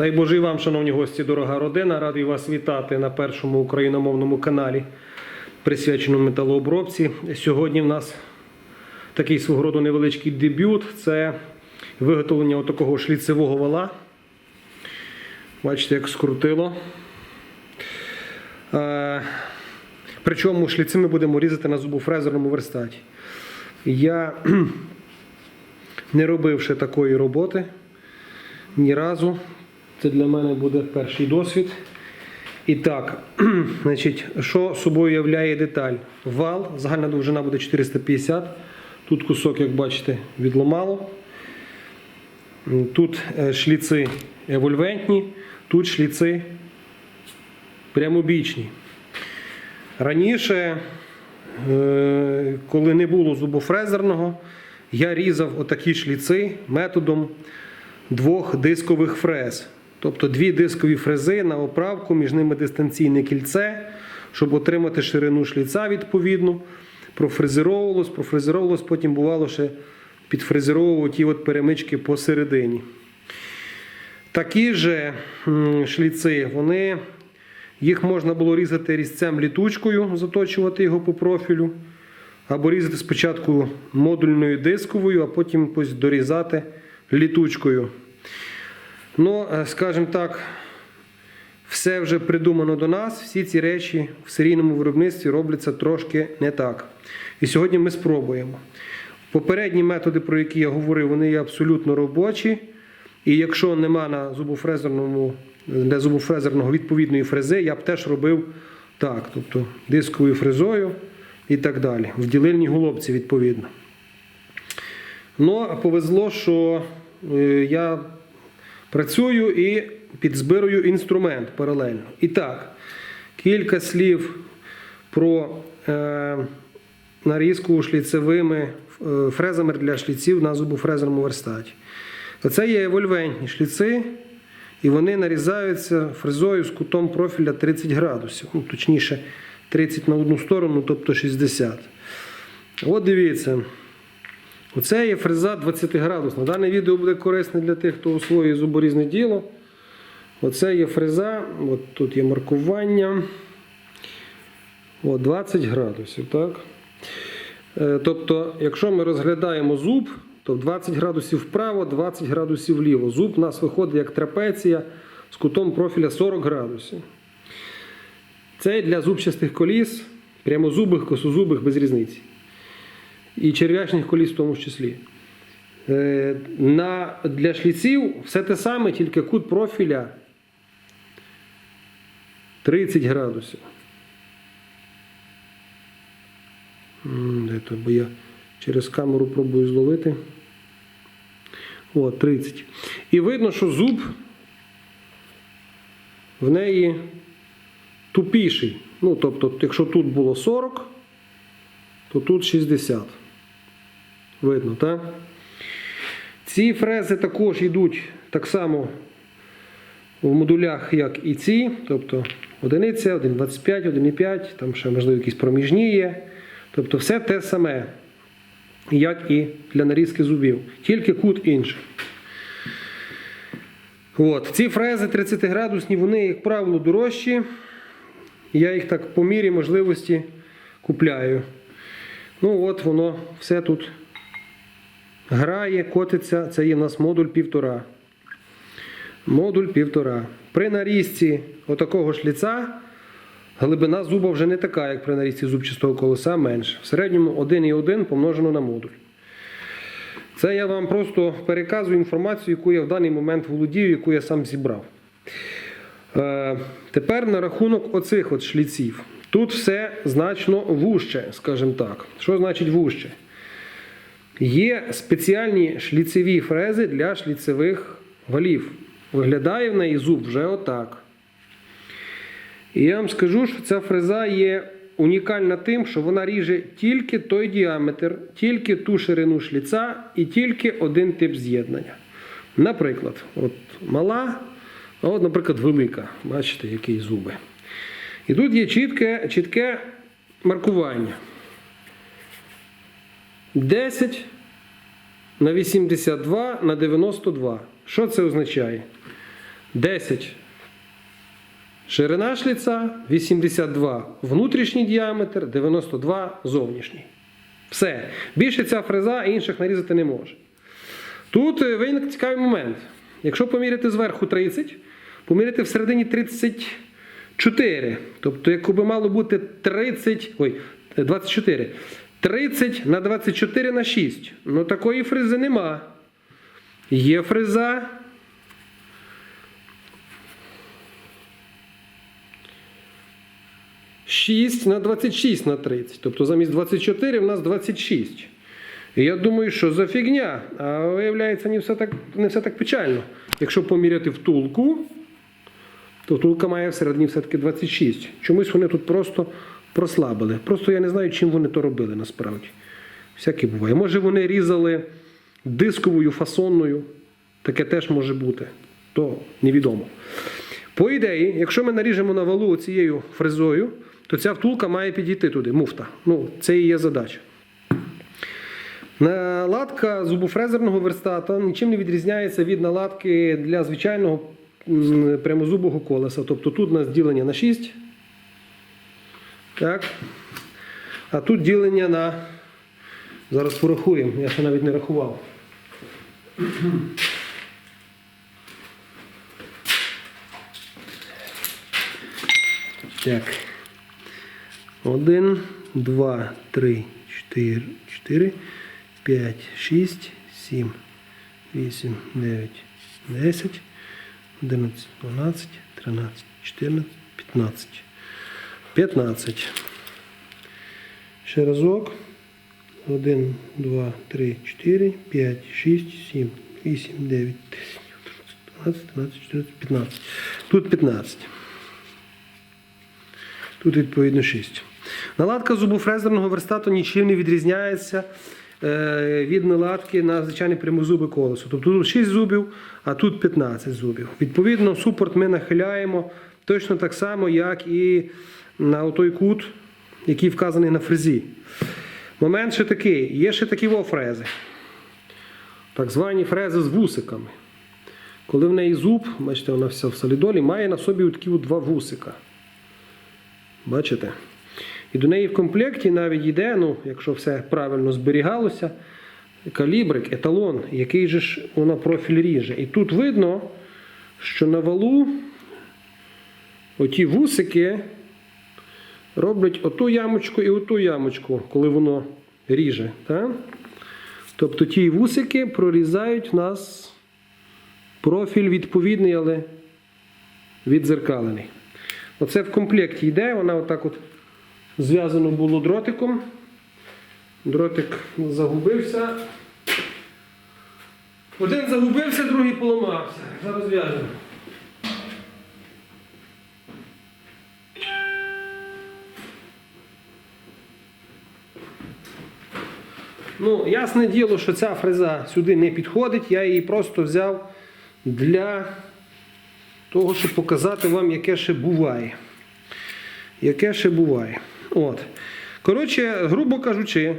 Дай Боже вам, шановні гості, дорога родина. Радий вас вітати на першому україномовному каналі, присвяченому металообробці. Сьогодні в нас такий свого роду невеличкий дебют. Це виготовлення отакого шліцевого вала. Бачите, як скрутило. Е, Причому шліци ми будемо різати на зубофрезерному верстаті. Я не робив ще такої роботи ні разу. Це для мене буде перший досвід. І так, значить, що собою являє деталь? Вал, загальна довжина буде 450. Тут кусок, як бачите, відломало. Тут е, шліци евольвентні, тут шліци прямобічні. Раніше, е, коли не було зубофрезерного, я різав отакі шліци методом двох дискових фрез. Тобто дві дискові фрези на оправку, між ними дистанційне кільце, щоб отримати ширину шліця відповідну. Профрезеровувалось, профрезеровувалось, потім бувало ще підфрезеровували ті от перемички посередині. Такі же шліци, вони, їх можна було різати різцем літучкою, заточувати його по профілю, або різати спочатку модульною дисковою, а потім дорізати літучкою. Ну, е, скажімо так, все вже придумано до нас, всі ці речі в серійному виробництві робляться трошки не так. І сьогодні ми спробуємо. Попередні методи, про які я говорив, вони є абсолютно робочі. І якщо нема на зубофрезерному, для зубофрезерного відповідної фрези, я б теж робив так, тобто дисковою фрезою і так далі. В ділильній головці, відповідно. Ну, повезло, що е, я працюю і підзбирую інструмент паралельно. І так, кілька слів про е, нарізку шліцевими е, фрезами для шліців на зубофрезерному верстаті. Оце є евольвентні шліци, і вони нарізаються фрезою з кутом профіля 30 градусів. Ну, точніше, 30 на одну сторону, тобто 60. От дивіться. Оце є фреза 20 градусна. Дане відео буде корисне для тих, хто освоює зуборізне діло. Оце є фреза, от тут є маркування. От 20 градусів. так? Е, Тобто, якщо ми розглядаємо зуб, то 20 градусів вправо, 20 градусів вліво. Зуб у нас виходить як трапеція з кутом профіля 40 градусів. Це для зубчастих коліс, прямозубих, косозубих без різниці. І черв'ячних коліс в тому числі. Е, На, для шліців все те саме, тільки кут профіля 30 градусів. Де то, бо я через камеру пробую зловити. О, 30. І видно, що зуб в неї тупіший. Ну, тобто, якщо тут було 40, то тут 60. Видно, так? Ці фрези також йдуть так само в модулях, як і ці, тобто одиниця, 1,25, 1,5, там ще, можливо, якісь проміжні є. Тобто все те саме, як і для нарізки зубів, тільки кут інший. От. Ці фрези 30 градусні, вони, як правило, дорожчі. Я їх так по мірі можливості купляю. Ну от воно все тут грає, котиться. Це є в нас модуль півтора. Модуль півтора. При нарізці отакого шліця глибина зуба вже не така, як при нарізці зубчастого колеса, менше. В середньому 1,1 помножено на модуль. Це я вам просто переказую інформацію, яку я в даний момент володію, яку я сам зібрав. Е, тепер на рахунок оцих от шліців. Тут все значно вужче, скажімо так. Що значить вужче? Є спеціальні шліцеві фрези для шліцевих валів. Виглядає в неї зуб вже отак. І я вам скажу, що ця фреза є унікальна тим, що вона ріже тільки той діаметр, тільки ту ширину шліця і тільки один тип з'єднання. Наприклад, от мала А от, наприклад, велика. Бачите, які зуби. І тут є чітке, чітке маркування. 10 на 82 на 92. Що це означає? 10 ширина шліца, 82 внутрішній діаметр, 92 зовнішній. Все. Більше ця фреза інших нарізати не може. Тут е, виник цікавий момент. Якщо поміряти зверху 30, поміряти всередині 34. Тобто, якби мало бути 30, ой, 24. 30 на 24 на 6. Ну такої фрези нема. Є фреза. Шість на 26 на 30. Тобто замість 24 в нас 26. І я думаю, що за фігня. А виявляється, не все так, не все так печально. Якщо поміряти втулку, то втулка має всередині все-таки 26. Чомусь вони тут просто прослабили. Просто я не знаю, чим вони то робили насправді. Всяке буває. Може вони різали дисковою фасонною. Таке теж може бути. То невідомо. По ідеї, якщо ми наріжемо на валу цією фрезою, то ця втулка має підійти туди, муфта. Ну, це і є задача. Наладка зубофрезерного верстата нічим не відрізняється від наладки для звичайного прямозубого колеса. Тобто тут у нас ділення на 6. Так. А тут ділення на. Зараз порахуємо, я ще навіть не рахував. Так. Один, два, три, чотири, чотири, п'ять, шість, сім, вісім, дев'ять, десять, одинадцять, дванадцять, тринадцять, чотирнадцять, п'ятнадцять. П'ятнадцять. Ще разок. Один, два, три, чотири, п'ять, шість, сім, вісім, дев'ять, десять, одинадцять, дванадцять, чотирнадцять, п'ятнадцять. Тут п'ятнадцять. Тут відповідно 6. Наладка зубофрезерного верстату нічим не відрізняється е, від наладки на звичайне прямозубе колесо. Тобто тут 6 зубів, а тут 15 зубів. Відповідно, супорт ми нахиляємо точно так само, як і на той кут, який вказаний на фрезі. Момент ще такий: є ще такі фрези. Так звані фрези з вусиками. Коли в неї зуб, бачите, вона вся в солідолі, має на собі такі два вусика. Бачите? І до неї в комплекті навіть йде, ну, якщо все правильно зберігалося, калібрик, еталон, який же ж вона профіль ріже. І тут видно, що на валу оті вусики роблять оту ямочку і оту ямочку, коли воно ріже. Так? Тобто ті вусики прорізають в нас профіль відповідний, але відзеркалений. Оце в комплекті йде, вона отак от зв'язано було дротиком. Дротик загубився. Один загубився, другий поламався. Зараз зв'яжемо. Ну, ясне діло, що ця фреза сюди не підходить, я її просто взяв для того, щоб показати вам, яке ще буває. Яке ще буває. От. Коротше, грубо кажучи,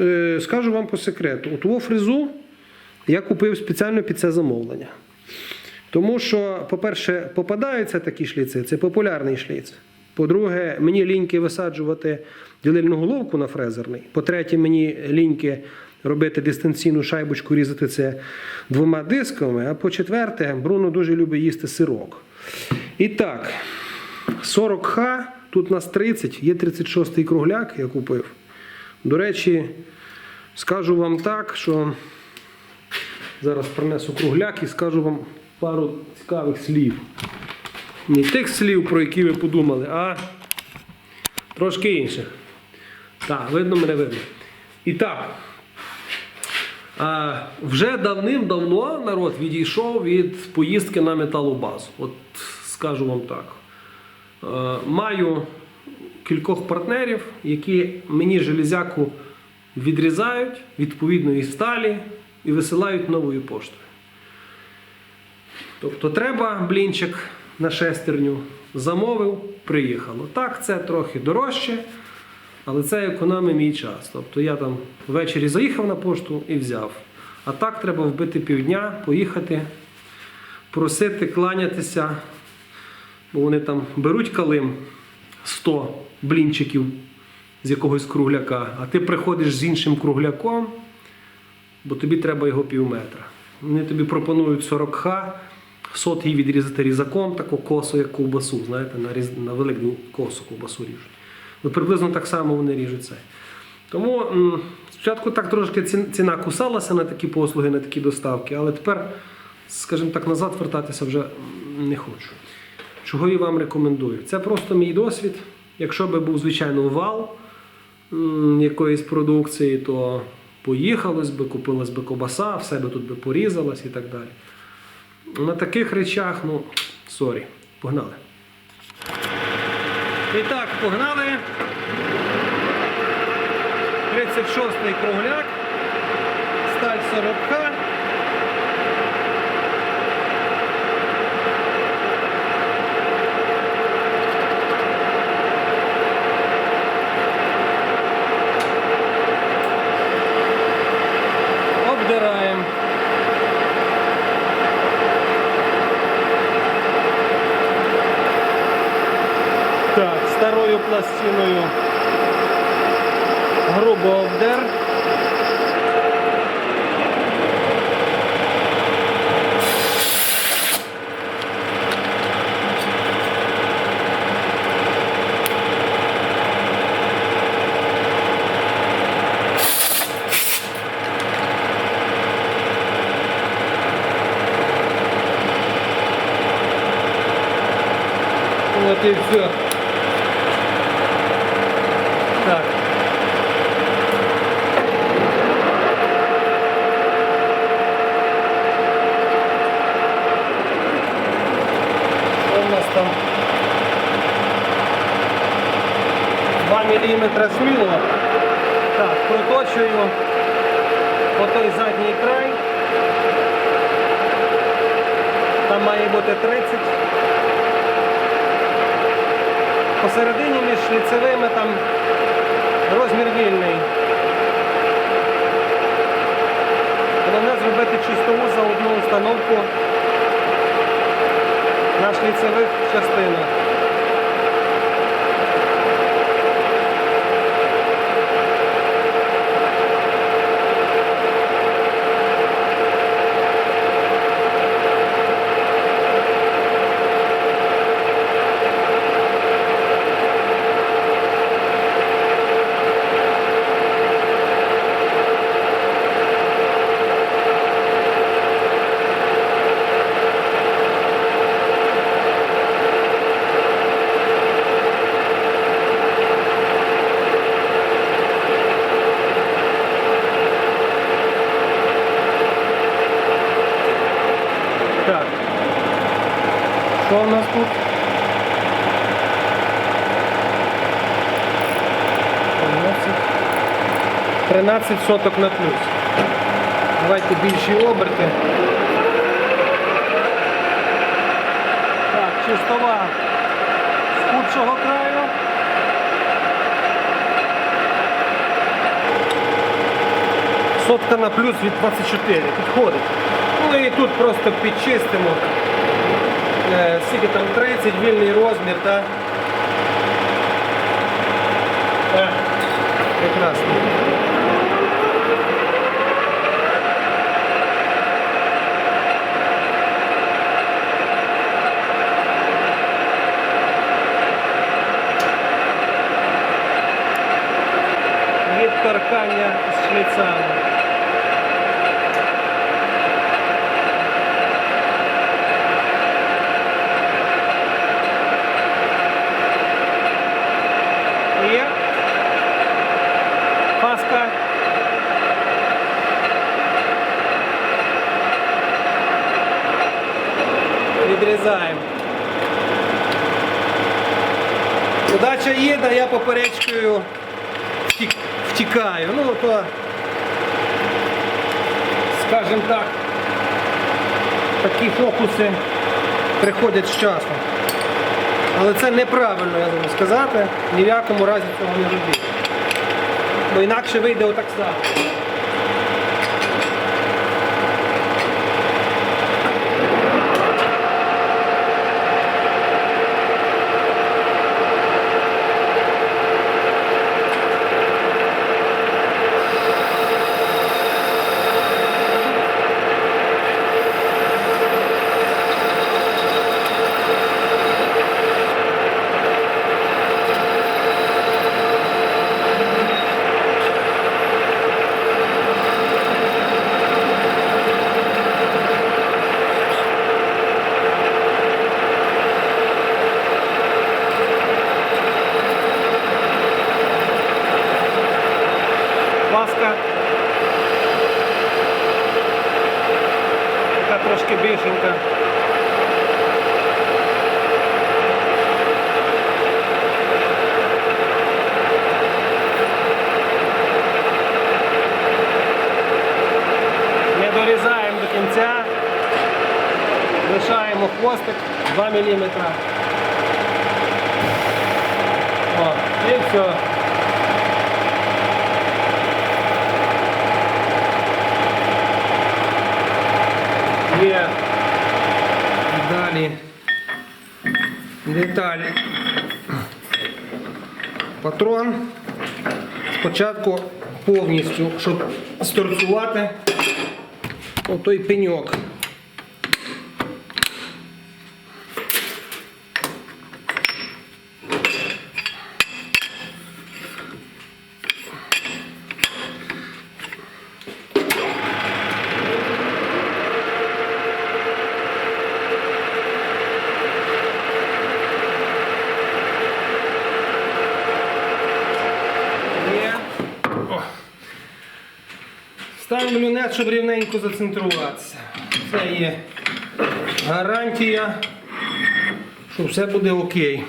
е, скажу вам по секрету: от ту фрезу я купив спеціально під це замовлення. Тому що, по-перше, попадаються такі шліци, це популярний шліц. По-друге, мені ліньки висаджувати ділильну головку на фрезерний. По-третє, мені ліньки робити дистанційну шайбочку, різати це двома дисками. А по-четверте, Бруно дуже любить їсти сирок. І так, 40Х, тут у нас 30, є 36-й кругляк, я купив. До речі, скажу вам так, що зараз принесу кругляк і скажу вам пару цікавих слів. Не тих слів, про які ви подумали, а трошки інших. Так, видно мене видно. І так. А, вже давним-давно народ відійшов від поїздки на металобазу. От скажу вам так. Е, маю кількох партнерів, які мені железяку відрізають відповідної сталі і висилають новою поштою. Тобто треба блінчик на шестерню, замовив, приїхало. Так, це трохи дорожче, але це економить мій час. Тобто я там ввечері заїхав на пошту і взяв. А так треба вбити півдня, поїхати, просити, кланятися, бо вони там беруть калим 100 блінчиків з якогось кругляка, а ти приходиш з іншим кругляком, бо тобі треба його пів метра. Вони тобі пропонують 40 х, сот її відрізати різаком, таку косу, як ковбасу, знаєте, на, різ... на велику косу ковбасу ріжуть. От приблизно так само вони ріжуть це. Тому м, спочатку так трошки ціна кусалася на такі послуги, на такі доставки, але тепер, скажімо так, назад вертатися вже не хочу. Чого і вам рекомендую? Це просто мій досвід. Якщо би був, звичайно, вал якоїсь продукції, то поїхалось би, купилась би кобаса, все би тут би порізалось і так далі. На таких речах, ну, сорі, погнали. І так, погнали. 36-й кругляк, сталь 40К. Обдираємо. Так, пластиною грубо обдер. Вот и все. Так. Що у нас там? 2 мм сміло. Так, проточую по той задній край. Там має бути 30. Посередині між шліцевими там розмір вільний. Головне зробити чистову за одну установку на шліцевих частинах. Так. Що у нас тут? 13 соток на плюс. Давайте більші оберти. Так, чистова з худшого краю. Сотка на плюс від 24 підходить. Ну і тут просто підчистимо. Е, Скільки там 30, вільний розмір, так? Е, Прекрасно. Від торкання з шліцами. Є. Паска. Відрізаємо. Удача їде, я поперечкою втік- втікаю. Ну, то, скажімо так, такі фокуси приходять з часом. Але це неправильно, я думаю, сказати. Ні в якому разі цього не робити. Бо інакше вийде отак само. Маска. Така трошки більшенька. Не дорізаємо до кінця. Лишаємо хвостик 2 мм. О, і все. Є далі деталі. Патрон. Спочатку повністю, щоб сторцювати отой пеньок. Є. О. Ставимо люнет, щоб рівненько зацентруватися. Це є гарантія, що все буде окей.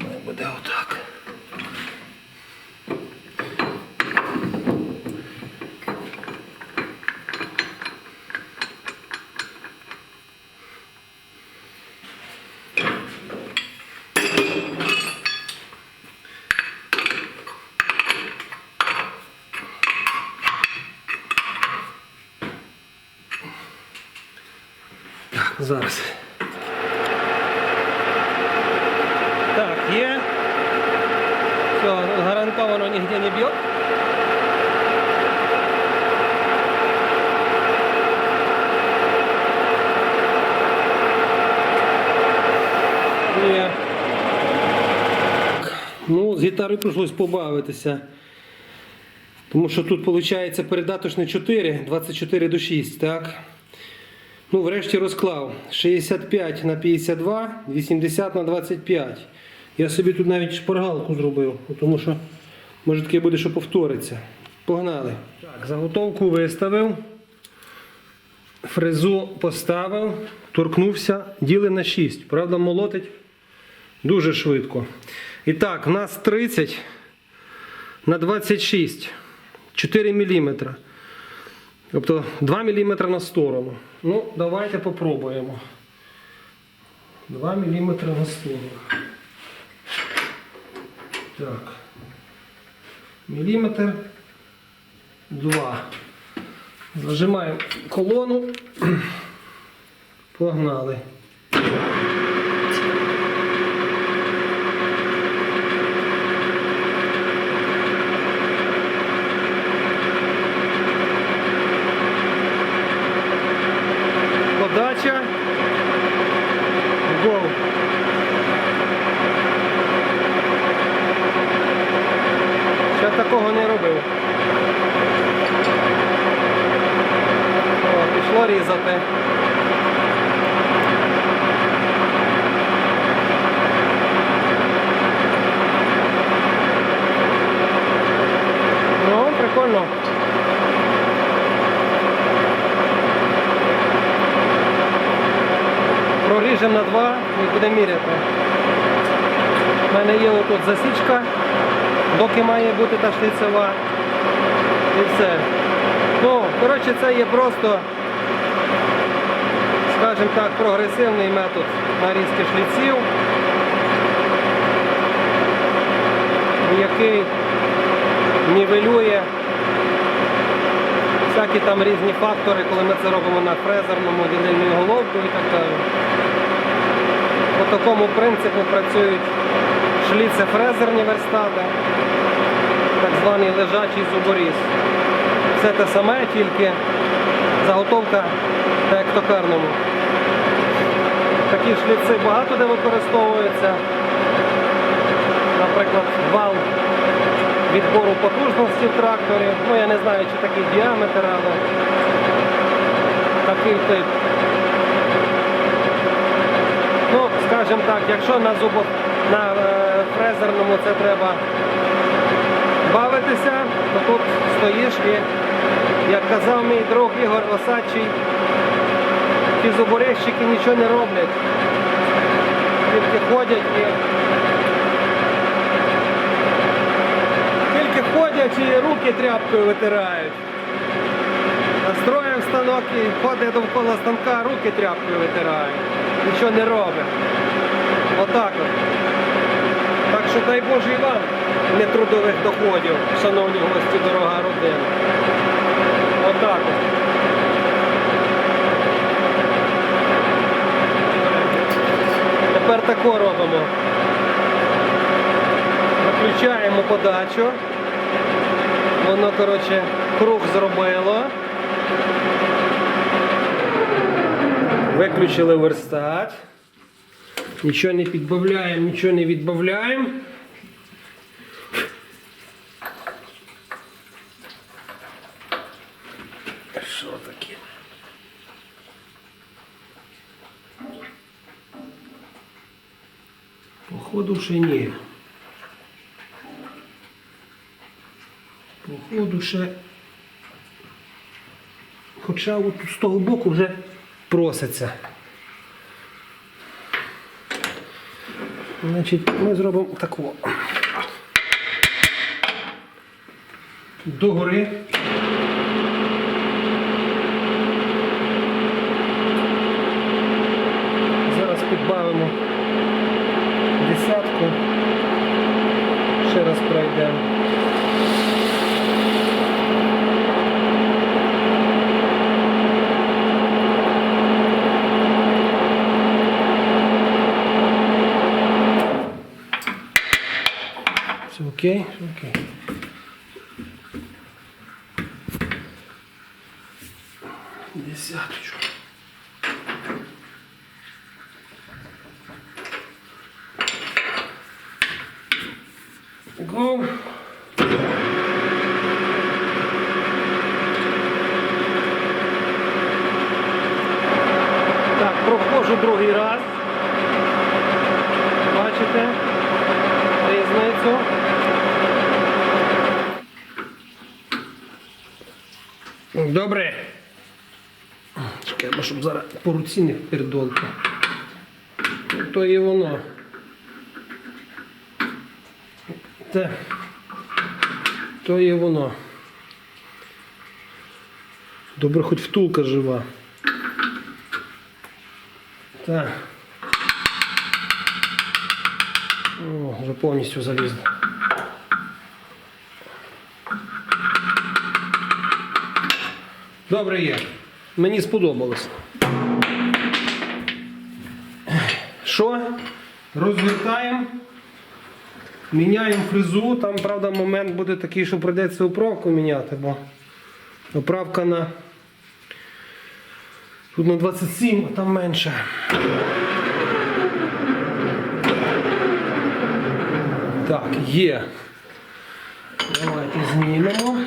Має Буде отак. Так, зараз. Так, є. Все, гарантовано нігде не б'є. Є. Ну, з гітарою прийшлось побавитися. Тому що тут виходить передаточне 4, 24 до 6, так? Ну, врешті розклав 65 на 52, 80 на 25. Я собі тут навіть шпаргалку зробив, тому що може таке буде, що повториться. Погнали. Так, заготовку виставив, фрезу поставив, торкнувся, діли на 6. Правда, молотить дуже швидко. І так, у нас 30 на 26, 4 мм. Тобто 2 мм на сторону. Ну, давайте попробуємо. 2 мм на сторону. Так. Міліметр. 2. Зажимаємо колону. Погнали. Такого не робив. Пішло різати. Ну, прикольно. Проріжемо на два і будемо міряти. У мене є отут засічка, доки має бути та шліцева. І все. Ну, коротше, це є просто, скажімо так, прогресивний метод нарізки шліців, який нівелює всякі там різні фактори, коли ми це робимо на фрезерному ділильною головкою і так далі. По такому принципу працюють шліце-фрезерні верстати, так званий лежачий зуборіз. Все те саме, тільки заготовка як токарному. Такі шліци багато де використовуються. Наприклад, вал відбору потужності в тракторі. Ну я не знаю, чи такий діаметр, але такий тип. Ну, скажімо так, якщо на зубах на е, фрезерному це треба бавитися, то тут стоїш і, як казав мій друг Ігор Осадчий, ті зуборезчики нічого не роблять. Тільки ходять і тільки ходять і руки тряпкою витирають. Настроїв станок і ходить довкола станка, руки тряпкою витирають. Нічого не робить. Отак от. Що дай Боже і вам нетрудових доходів, шановні гості, дорога родина. Отак от. Тепер тако робимо. Включаємо подачу. Воно, коротше, круг зробило. Виключили верстат. Нічого не підбавляємо, нічого не відбавляємо. Що таке? Походу ще ні. Походу ще. Хоча от з того боку вже проситься. Значить, ми зробимо таку. Догори. Зараз підбавимо десятку. Ще раз пройдемо. Все окей? Все окей. Десяточку. Go. Так, проходжу другий раз. Бачите різницю? Добре. Чекай, бо щоб зараз по руці не передолки. То і воно. Те. То є воно. Добре, хоч втулка жива. Так. О, вже повністю залізла. Добре є. Мені сподобалось. Що? Розвертаємо. Міняємо фрезу. Там, правда, момент буде такий, що прийдеться оправку міняти, бо оправка на. Тут на 27, а там менше. Так, є. Давайте знімемо.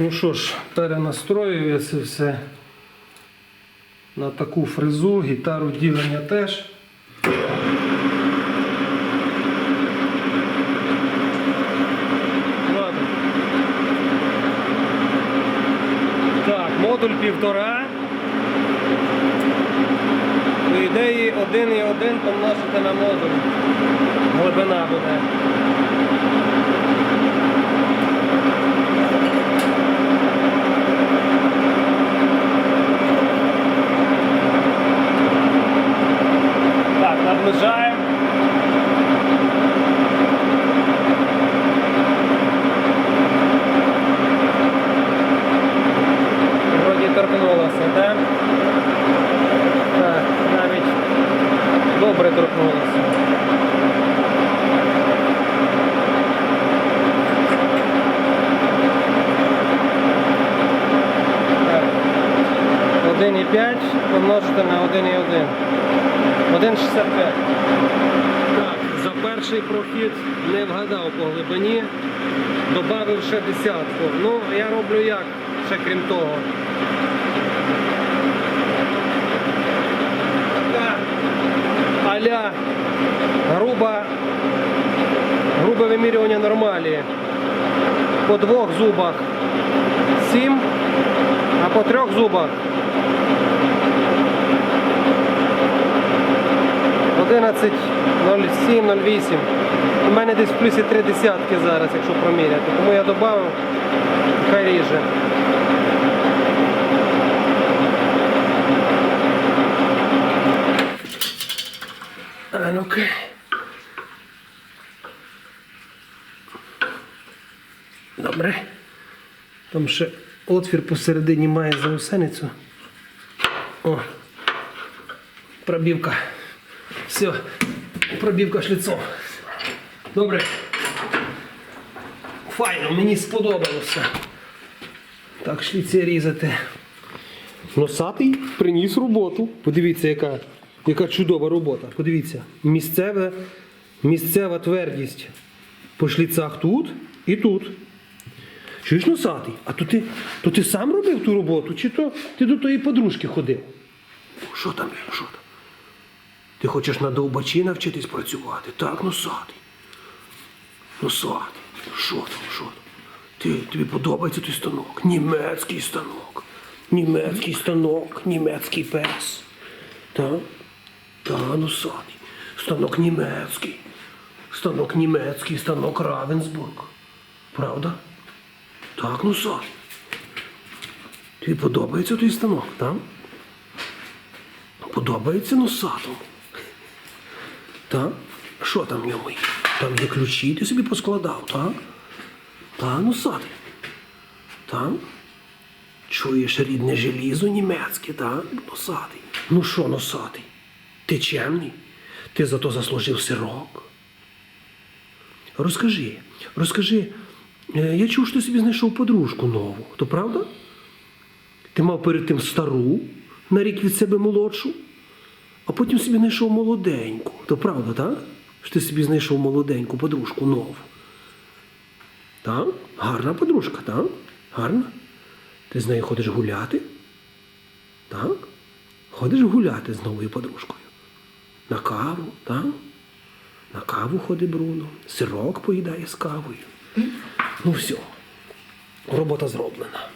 ну що ж, перенастроюю я це все на таку фрезу, гітару ділення теж. Так, модуль півтора. До ідеї 1,1 помножити на модуль. Глибина буде. 1,65. Так, за перший прохід не вгадав по глибині, додав ще десятку. Ну, я роблю як, ще крім того. Аля груба, грубе вимірювання нормалі. По двох зубах 7, а по трьох зубах 11.07.08. У мене десь в плюсі три десятки зараз, якщо проміряти. Тому я додав, хай ріже. Добре. Там ще отвір посередині має заусеницю. О. Пробівка. Все. Пробівка шліцом. Добре. Файно, мені сподобалося. Так, шліці різати. Носатий приніс роботу. Подивіться, яка, яка чудова робота. Подивіться, місцеве, місцева твердість по шліцах тут і тут. Чуєш носатий? А то ти, то ти сам робив ту роботу, чи то ти до тої подружки ходив? Що там? Що там? Ти хочеш на довбачі навчитись працювати? Так, носатий. Носатий. Що там, що там? Ти, тобі подобається той станок? Німецький станок. Німецький станок, німецький пес. Так? Та, носатий. Станок німецький. Станок німецький, станок Равенсбург. Правда? Так, носатий. Тобі подобається той станок, так? Подобається носатому. Так? Що там ньому? Там є ключі, ти собі поскладав, так? Так, носатий. Так? Чуєш рідне желізо німецьке, так? Носатий. Ну що, носатий? Ти чемний? Ти зато заслужив сирок. Розкажи, розкажи, е, я чув, що ти собі знайшов подружку нову, то правда? Ти мав перед тим стару, на рік від себе молодшу, а потім собі знайшов молоденьку. То правда, так? Що ти собі знайшов молоденьку подружку нову. Так? Гарна подружка, так? Гарна? Ти з нею ходиш гуляти? Так? Ходиш гуляти з новою подружкою. На каву, так? На каву ходить Бруно, сирок поїдає з кавою. Ну все, робота зроблена.